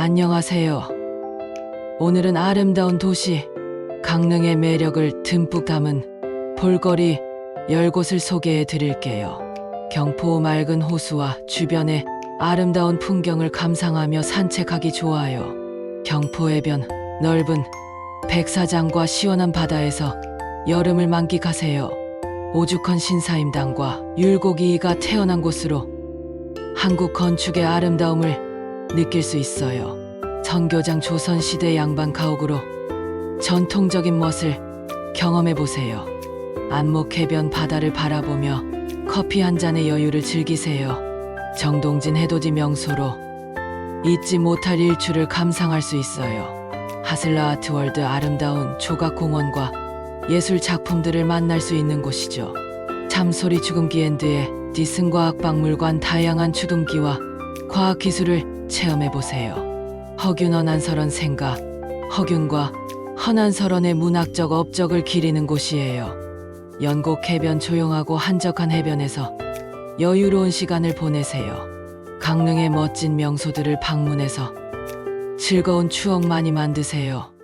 안녕하세요. 오늘은 아름다운 도시 강릉의 매력을 듬뿍 담은 볼거리 10곳을 소개해 드릴게요. 경포 맑은 호수와 주변의 아름다운 풍경을 감상하며 산책하기 좋아요. 경포 해변 넓은 백사장과 시원한 바다에서 여름을 만끽하세요. 오죽헌 신사임당과 율곡이이가 태어난 곳으로 한국 건축의 아름다움을 느낄 수 있어요. 선교장 조선시대 양반 가옥으로 전통적인 멋을 경험해 보세요. 안목 해변 바다를 바라보며 커피 한 잔의 여유를 즐기세요. 정동진 해돋이 명소로 잊지 못할 일출을 감상할 수 있어요. 하슬라 아트월드 아름다운 조각공원과 예술 작품들을 만날 수 있는 곳이죠. 참소리 죽음기 앤드의 디슨 과학박물관 다양한 추동기와 과학기술을 체험해 보세요. 허균헌 한설원 생가 허균과 헌한설원의 문학적 업적을 기리는 곳이에요. 연곡 해변 조용하고 한적한 해변에서 여유로운 시간을 보내세요. 강릉의 멋진 명소들을 방문해서 즐거운 추억 많이 만드세요.